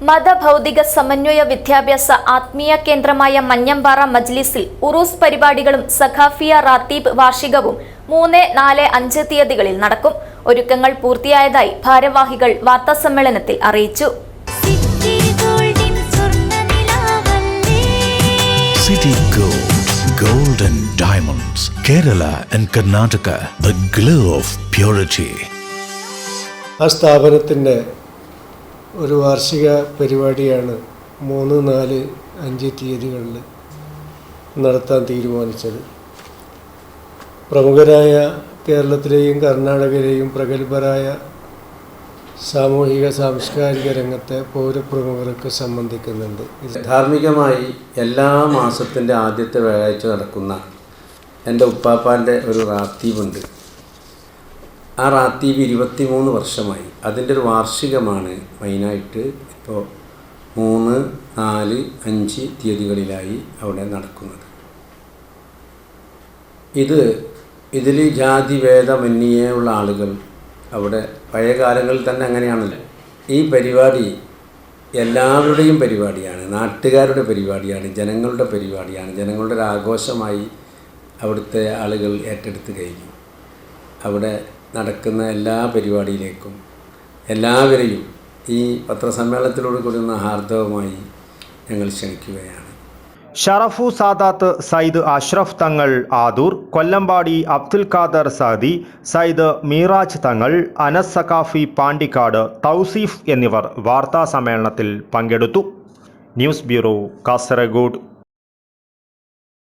മതഭൗതിക സമന്വയ വിദ്യാഭ്യാസ ആത്മീയ കേന്ദ്രമായ മഞ്ഞമ്പാറ മജ്ലിസിൽ ഉറൂസ് പരിപാടികളും സഖാഫിയ റാത്തീബ് വാർഷികവും മൂന്ന് നാല് അഞ്ച് തീയതികളിൽ നടക്കും. ഒരുക്കങ്ങൾ പൂർത്തിയായതായി ഭാരവാഹികൾ വാർത്താസമ്മേളനത്തിൽ അറിയിച്ചു. സിറ്റി ഗോൾഡ് സ്വർണനിലാവല്ലേ City Gold, Gold and Diamonds, Kerala and Karnataka, the glow of purity. ആ സ്ഥാപനത്തിന്റെ ഒരു വാർഷിക പരിപാടിയാണ് മൂന്ന് നാല് അഞ്ച് തീയതികളിൽ നടത്താൻ തീരുമാനിച്ചത്. പ്രമുഖരായ കേരളത്തിലെയും കർണാടകയിലെയും പ്രഗത്ഭരായ സാമൂഹിക സാംസ്കാരിക രംഗത്തെ പൗരപ്രമുഖരൊക്കെ സംബന്ധിക്കുന്നുണ്ട്. ധാർമ്മികമായി എല്ലാ മാസത്തിന്റെ ആദ്യത്തെ വ്യാഴാഴ്ച നടക്കുന്ന എന്റെ ഉപ്പാപ്പാന്റെ ഒരു റാത്തീബുണ്ട് ആ റാത്തീവ് ഇരുപത്തി മൂന്ന് വർഷമായി. അതിന്റെ ഒരു വാർഷികമാണ് മെയിനായിട്ട് ഇപ്പോൾ മൂന്ന് നാല് അഞ്ച് തീയതികളിലായി അവിടെ നടക്കുന്നത്. ഇത് ഇതിൽ ജാതി ഭേദമന്യേ ഉള്ള ആളുകൾ അവിടെ പഴയ കാലങ്ങളിൽ തന്നെ അങ്ങനെയാണല്ലോ. ഈ പരിപാടി എല്ലാവരുടെയും പരിപാടിയാണ് നാട്ടുകാരുടെ പരിപാടിയാണ് ജനങ്ങളുടെ പരിപാടിയാണ് ജനങ്ങളുടെ ഒരു ആഘോഷമായി അവിടുത്തെ ആളുകൾ ഏറ്റെടുത്ത് കഴിഞ്ഞു. അവിടെ നടക്കുന്ന എല്ലാ പരിപാടിയിലേക്കും എല്ലാവരെയും ഈ പത്രസമ്മേളനത്തിലൂടെ കൂടുന്ന ഹാർദവമായി ഞങ്ങൾ ക്ഷണിക്കുകയാണ്. ഷറഫു സാദാത്ത് സയ്യിദ് അഷ്റഫ് തങ്ങൾ ആദൂർ കൊല്ലമ്പാടി അബ്ദുൽ ഖാദർ സാദി സയ്യിദ് മീറാജ് തങ്ങൾ അനസ് സഖാഫി പാണ്ടിക്കാട് തൗസീഫ് എന്നിവർ വാർത്താ സമ്മേളനത്തിൽ പങ്കെടുത്തു. News bureau Kasaragod.